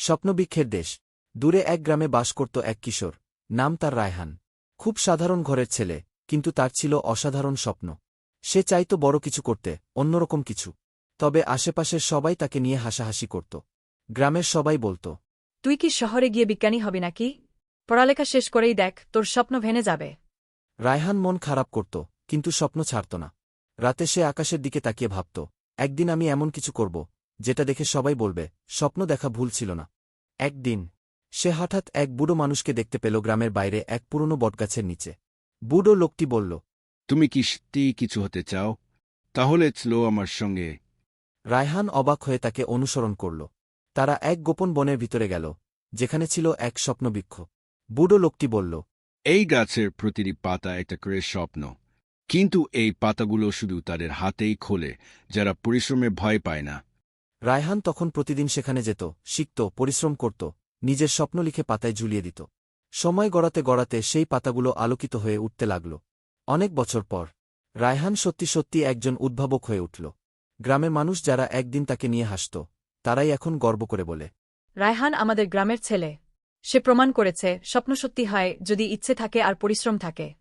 স্বপ্নবৃক্ষের দেশ। দূরে এক গ্রামে বাস করত এক কিশোর। নাম তার রায়হান। খুব সাধারণ ঘরের ছেলে কিন্তু তার ছিল অসাধারণ স্বপ্ন। সে চাইত বড় কিছু করতে অন্যরকম কিছু। তবে আশেপাশের সবাই তাকে নিয়ে হাসাহাসি করত। গ্রামের সবাই বলত তুই কি শহরে গিয়ে বিজ্ঞানী হবি নাকি? পড়ালেখা শেষ করেই দেখ তোর স্বপ্ন ভেনে যাবে। রায়হান মন খারাপ করত কিন্তু স্বপ্ন ছাড়ত না। রাতে সে আকাশের দিকে তাকিয়ে ভাবত একদিন আমি এমন কিছু করব যেটা দেখে সবাই বলবে স্বপ্ন দেখা ভুল ছিল না। একদিন সে হঠাৎ এক বুড়ো মানুষকে দেখতে পেল গ্রামের বাইরে এক পুরনো বটগাছের নিচে। বুড়ো লোকটি বলল তুমি কি সত্যিই কিছু হতে চাও? তাহলে চলো আমার সঙ্গে। রায়হান অবাক হয়ে তাকে অনুসরণ করল। তারা এক গোপন বনের ভিতরে গেল যেখানে ছিল এক স্বপ্নবৃক্ষ। বুড়ো লোকটি বলল এই গাছের প্রতিটি পাতা একটা করে স্বপ্ন। কিন্তু এই পাতাগুলো শুধু তাদের হাতেই খোলে যারা পরিশ্রমে ভয় পায় না। রায়হান তখন প্রতিদিন সেখানে যেত, শিখত, পরিশ্রম করত, নিজের স্বপ্ন লিখে পাতায় ঝুলিয়ে দিত। সময় গড়াতে গড়াতে সেই পাতাগুলো আলোকিত হয়ে উঠতে লাগল। অনেক বছর পর, রায়হান সত্যি সত্যি একজন উদ্ভাবক হয়ে উঠল। গ্রামের মানুষ যারা একদিন তাকে নিয়ে হাসত, তারাই এখন গর্ব করে বলে। রায়হান আমাদের গ্রামের ছেলে। সে প্রমাণ করেছে, স্বপ্ন সত্যি হয় যদি ইচ্ছে থাকে আর পরিশ্রম থাকে।